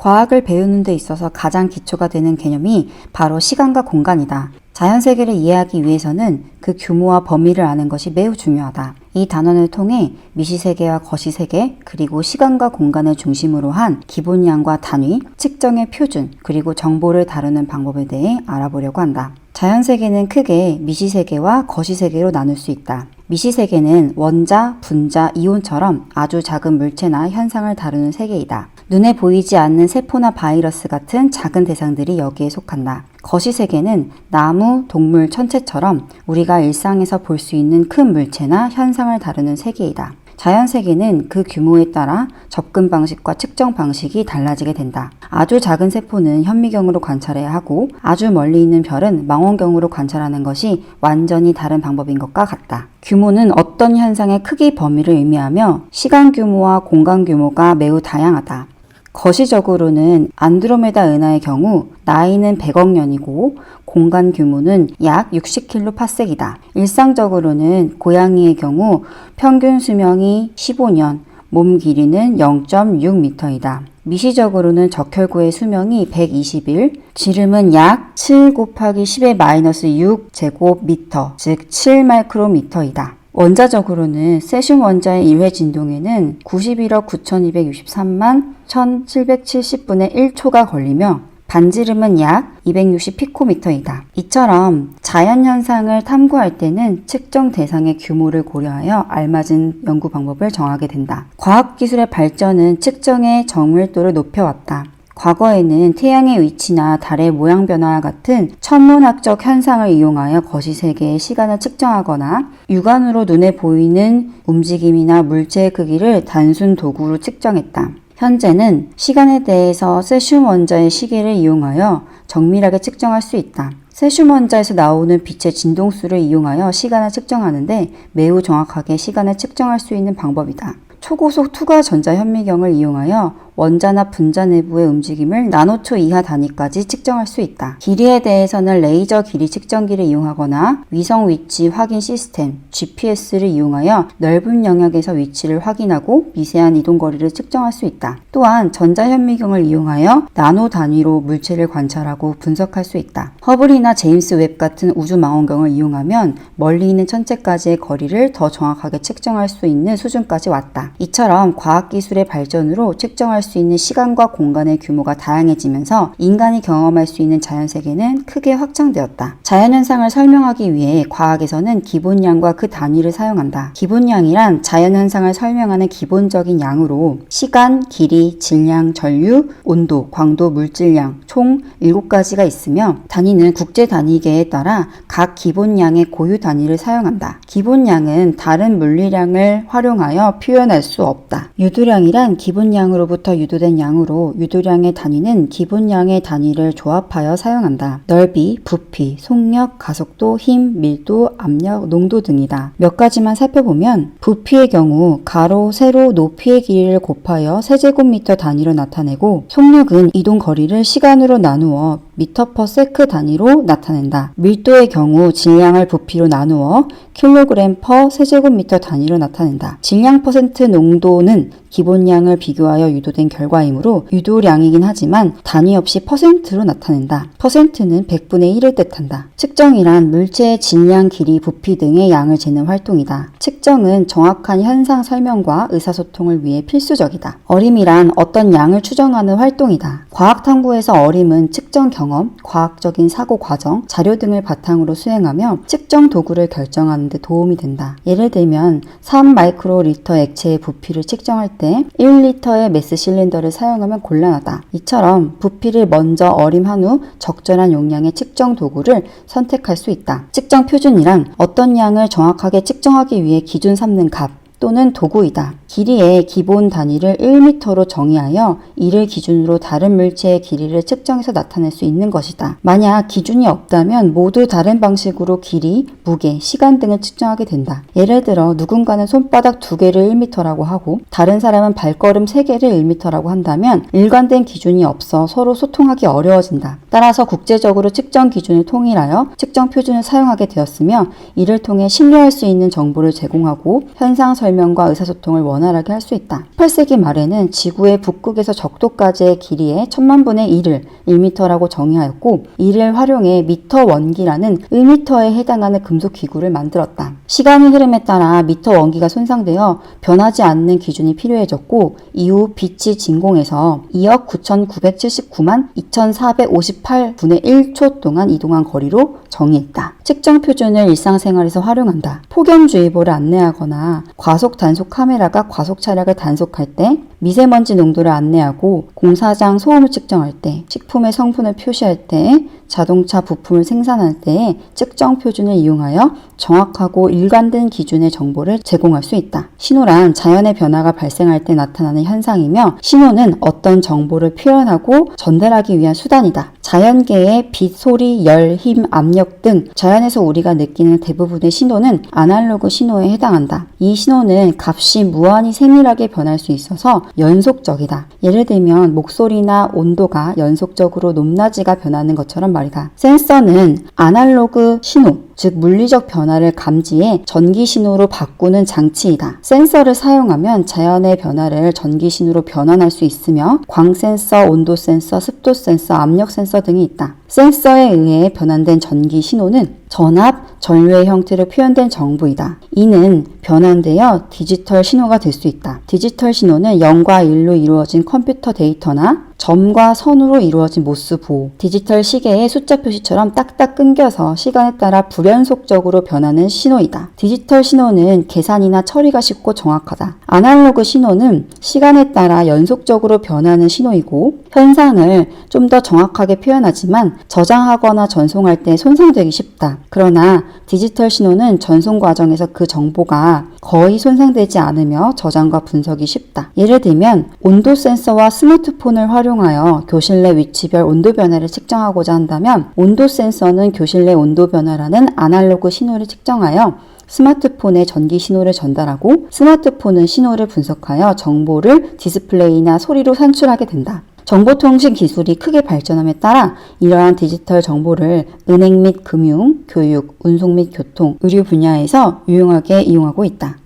과학을 배우는 데 있어서 가장 기초가 되는 개념이 바로 시간과 공간이다. 자연 세계를 이해하기 위해서는 그 규모와 범위를 아는 것이 매우 중요하다. 이 단원을 통해 미시 세계와 거시 세계, 그리고 시간과 공간을 중심으로 한 기본량과 단위, 측정의 표준, 그리고 정보를 다루는 방법에 대해 알아보려고 한다. 자연 세계는 크게 미시 세계와 거시 세계로 나눌 수 있다. 미시 세계는 원자, 분자, 이온처럼 아주 작은 물체나 현상을 다루는 세계이다. 눈에 보이지 않는 세포나 바이러스 같은 작은 대상들이 여기에 속한다. 거시 세계는 나무, 동물, 천체처럼 우리가 일상에서 볼 수 있는 큰 물체나 현상을 다루는 세계이다. 자연 세계는 그 규모에 따라 접근 방식과 측정 방식이 달라지게 된다. 아주 작은 세포는 현미경으로 관찰해야 하고 아주 멀리 있는 별은 망원경으로 관찰하는 것이 완전히 다른 방법인 것과 같다. 규모는 어떤 현상의 크기 범위를 의미하며 시간 규모와 공간 규모가 매우 다양하다. 거시적으로는 안드로메다 은하의 경우 나이는 100억 년이고 공간 규모는 약 60킬로파섹이다. 일상적으로는 고양이의 경우 평균 수명이 15년, 몸 길이는 0.6m이다. 미시적으로는 적혈구의 수명이 120일, 지름은 약 7 곱하기 10의 마이너스 6 제곱미터, 즉 7마이크로미터이다. 원자적으로는 세슘 원자의 1회 진동에는 91억 9263만 1770분의 1초가 걸리며 반지름은 약 260피코미터이다. 이처럼 자연 현상을 탐구할 때는 측정 대상의 규모를 고려하여 알맞은 연구 방법을 정하게 된다. 과학 기술의 발전은 측정의 정밀도를 높여왔다. 과거에는 태양의 위치나 달의 모양 변화와 같은 천문학적 현상을 이용하여 거시 세계의 시간을 측정하거나 육안으로 눈에 보이는 움직임이나 물체의 크기를 단순 도구로 측정했다. 현재는 시간에 대해서 세슘 원자의 시계를 이용하여 정밀하게 측정할 수 있다. 세슘 원자에서 나오는 빛의 진동수를 이용하여 시간을 측정하는데 매우 정확하게 시간을 측정할 수 있는 방법이다. 초고속 투과 전자 현미경을 이용하여 원자나 분자 내부의 움직임을 나노초 이하 단위까지 측정할 수 있다. 길이에 대해서는 레이저 길이 측정기를 이용하거나 위성 위치 확인 시스템 GPS를 이용하여 넓은 영역에서 위치를 확인하고 미세한 이동 거리를 측정할 수 있다. 또한 전자 현미경을 이용하여 나노 단위로 물체를 관찰하고 분석할 수 있다. 허블이나 제임스 웹 같은 우주 망원경을 이용하면 멀리 있는 천체까지의 거리를 더 정확하게 측정할 수 있는 수준까지 왔다. 이처럼 과학 기술의 발전으로 측정할 수 있는 시간과 공간의 규모가 다양해지면서 인간이 경험할 수 있는 자연 세계는 크게 확장되었다. 자연 현상을 설명하기 위해 과학에서는 기본량과 그 단위를 사용한다. 기본량이란 자연 현상을 설명하는 기본적인 양으로 시간, 길이, 질량, 전류, 온도, 광도, 물질량 총 7가지가 있으며 단위는 국제 단위계에 따라 각 기본량의 고유 단위를 사용한다. 기본량은 다른 물리량을 활용하여 표현할 수 없다. 유도량이란 기본량으로부터 유도된 양으로 유도량의 단위는 기본량의 단위를 조합하여 사용한다. 넓이, 부피, 속력, 가속도, 힘, 밀도, 압력, 농도 등이다. 몇 가지만 살펴보면 부피의 경우 가로, 세로, 높이의 길이를 곱하여 세제곱미터 단위로 나타내고 속력은 이동 거리를 시간으로 나누어 미터 퍼 세크 단위로 나타낸다. 밀도의 경우 질량을 부피로 나누어 킬로그램 퍼 세제곱미터 단위로 나타낸다. 질량 퍼센트 농도는 기본량을 비교하여 유도된 결과이므로 유도량이긴 하지만 단위 없이 퍼센트로 나타낸다. 퍼센트는 100분의 1을 뜻한다. 측정이란 물체의 질량, 길이, 부피 등의 양을 재는 활동이다. 측정은 정확한 현상 설명과 의사소통을 위해 필수적이다. 어림이란 어떤 양을 추정하는 활동이다. 과학 탐구에서 어림은 측정 경험, 과학적인 사고 과정, 자료 등을 바탕으로 수행하며 측정 도구를 결정하는 데 도움이 된다. 예를 들면 3 마이크로 리터 액체의 부피를 측정할 때 1리터의 메스 실린더를 사용하면 곤란하다. 이처럼 부피를 먼저 어림한 후 적절한 용량의 측정 도구를 선택할 수 있다. 측정 표준이란 어떤 양을 정확하게 측정하기 위해 기준 삼는 값 또는 도구이다. 길이의 기본 단위를 1m로 정의하여 이를 기준으로 다른 물체의 길이를 측정해서 나타낼 수 있는 것이다. 만약 기준이 없다면 모두 다른 방식으로 길이, 무게, 시간 등을 측정하게 된다. 예를 들어 누군가는 손바닥 두 개를 1m라고 하고 다른 사람은 발걸음 세 개를 1m라고 한다면 일관된 기준이 없어 서로 소통하기 어려워진다. 따라서 국제적으로 측정 기준을 통일하여 측정 표준을 사용하게 되었으며 이를 통해 신뢰할 수 있는 정보를 제공하고 현상 설 설명과 의사소통을 원활하게 할 수 있다. 18세기 말에는 지구의 북극에서 적도까지의 길이의 천만 분의 1을 1m라고 정의하였고 이를 활용해 미터 원기라는 1m에 해당하는 금속 기구를 만들었다. 시간의 흐름에 따라 미터 원기가 손상되어 변하지 않는 기준이 필요해졌고 이후 빛이 진공해서 2억 9,979만 2,458분의 1초 동안 이동한 거리로 정의했다. 측정 표준을 일상생활에서 활용한다. 폭염주의보를 안내하거나 과속 단속 카메라가 과속 차량을 단속할 때 미세먼지 농도를 안내하고 공사장 소음을 측정할 때 식품의 성분을 표시할 때 자동차 부품을 생산할 때 측정 표준을 이용하여 정확하고 일관된 기준의 정보를 제공할 수 있다. 신호란 자연의 변화가 발생할 때 나타나는 현상이며 신호는 어떤 정보를 표현하고 전달하기 위한 수단이다. 자연계의 빛, 소리, 열, 힘, 압력 등 자연에서 우리가 느끼는 대부분의 신호는 아날로그 신호에 해당한다. 이 신호는 값이 무한히 세밀하게 변할 수 있어서 연속적이다. 예를 들면 목소리나 온도가 연속적으로 높낮이가 변하는 것처럼 말이다. 센서는 아날로그 신호, 즉 물리적 변화를 감지해 전기 신호로 바꾸는 장치이다. 센서를 사용하면 자연의 변화를 전기 신호로 변환할 수 있으며 광 센서, 온도 센서, 습도 센서, 압력 센서 등이 있다. 센서에 의해 변환된 전기 신호는 전압, 전류의 형태로 표현된 정보이다. 이는 변환되어 디지털 신호가 될 수 있다. 디지털 신호는 0과 1로 이루어진 컴퓨터 데이터나 점과 선으로 이루어진 모스 보호, 디지털 시계의 숫자 표시처럼 딱딱 끊겨서 시간에 따라 불연속적으로 변하는 신호이다. 디지털 신호는 계산이나 처리가 쉽고 정확하다. 아날로그 신호는 시간에 따라 연속적으로 변하는 신호이고 현상을 좀 더 정확하게 표현하지만 저장하거나 전송할 때 손상되기 쉽다. 그러나 디지털 신호는 전송 과정에서 그 정보가 거의 손상되지 않으며 저장과 분석이 쉽다. 예를 들면 온도 센서와 스마트폰을 활용하여 교실 내 위치별 온도 변화를 측정하고자 한다면 온도 센서는 교실 내 온도 변화라는 아날로그 신호를 측정하여 스마트폰에 전기 신호를 전달하고 스마트폰은 신호를 분석하여 정보를 디스플레이나 소리로 산출하게 된다. 정보통신 기술이 크게 발전함에 따라 이러한 디지털 정보를 은행 및 금융, 교육, 운송 및 교통, 의료 분야에서 유용하게 이용하고 있다.